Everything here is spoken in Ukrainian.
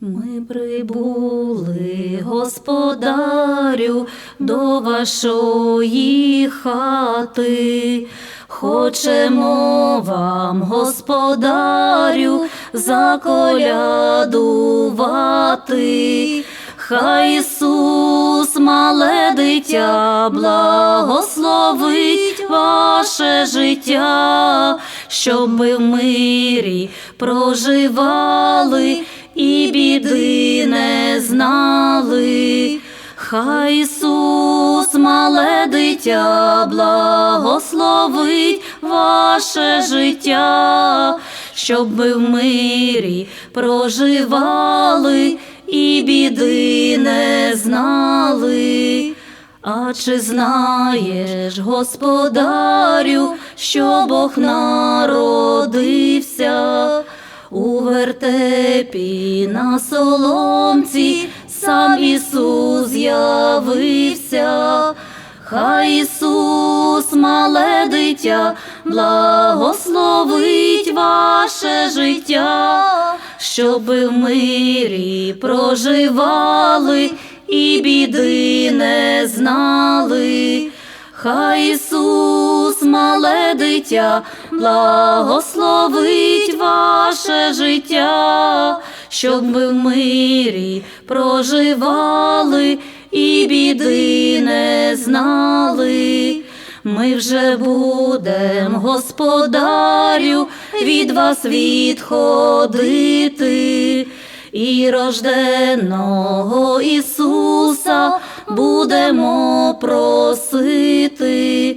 Ми прибули, господарю, до вашої хати. Хочемо вам, господарю, заколядувати. Хай Ісус, мале дитя, благословить ваше життя, щоб ми в мирі проживали і біди не знали. Хай Ісус, мале дитя, благословить ваше життя, щоб ми в мирі проживали і біди не знали. А чи знаєш, господарю, що Бог народився? У вертепі на соломці сам Ісус з'явився. Хай Ісус, мале дитя, благословить ваше життя, щоб ви в мирі проживали і біди не знали. Хай Ісус, мале дитя, благословить ваше життя, щоб ви в мирі проживали і біди не знали. Ми вже будем, господарю, від вас відходити, і рожденого Ісуса будемо просити.